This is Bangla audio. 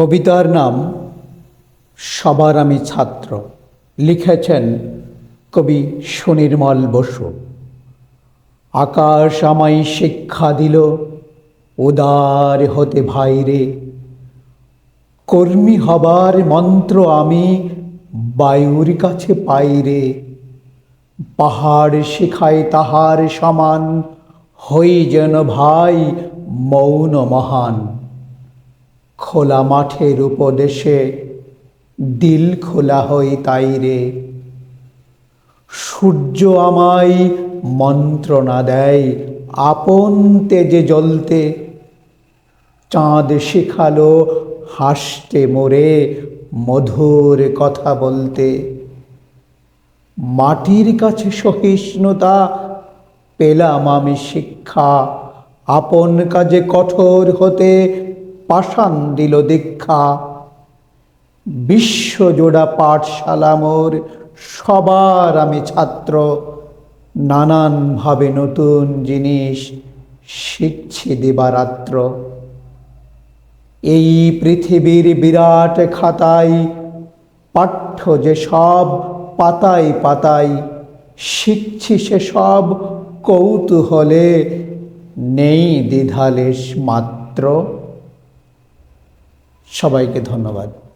কবিতার নাম সবার আমি ছাত্র। লিখেছেন কবি সুনির্মল বসু। আকাশ আমায় শিক্ষা দিল, উদার হতে ভাইরে। কর্মী হবার মন্ত্র আমি বায়ুর কাছে পাইরে পাহাড় শিখায় তাহার সমান, হই যেন ভাই মৌন মহান। খোলা মাঠের উপদেশে, দিল খোলা হই তাই রে। সূর্য আমায় মন্ত্রণা দেয় আপন তেজে জ্বলতে, চাঁদ শিখালো হাসতে মোরে মধুর কথা বলতে। মাটির কাছে সহিষ্ণুতা, পেলাম আমি শিক্ষা, আপন কাজে কঠোর হতে পাষাণ দিল দীক্ষা। বিশ্বজোড়া পাঠশালা মোর, সবার আমি ছাত্র। নানানভাবে নতুন জিনিস শিখছি দিবারাত্র। এই পৃথিবীর বিরাট খাতায়, পাঠ্য যে সব পাতায় পাতায়, শিখছি সে সব কৌতূহলে নেই দ্বিধালেশ মাত্র। সবাইকে ধন্যবাদ।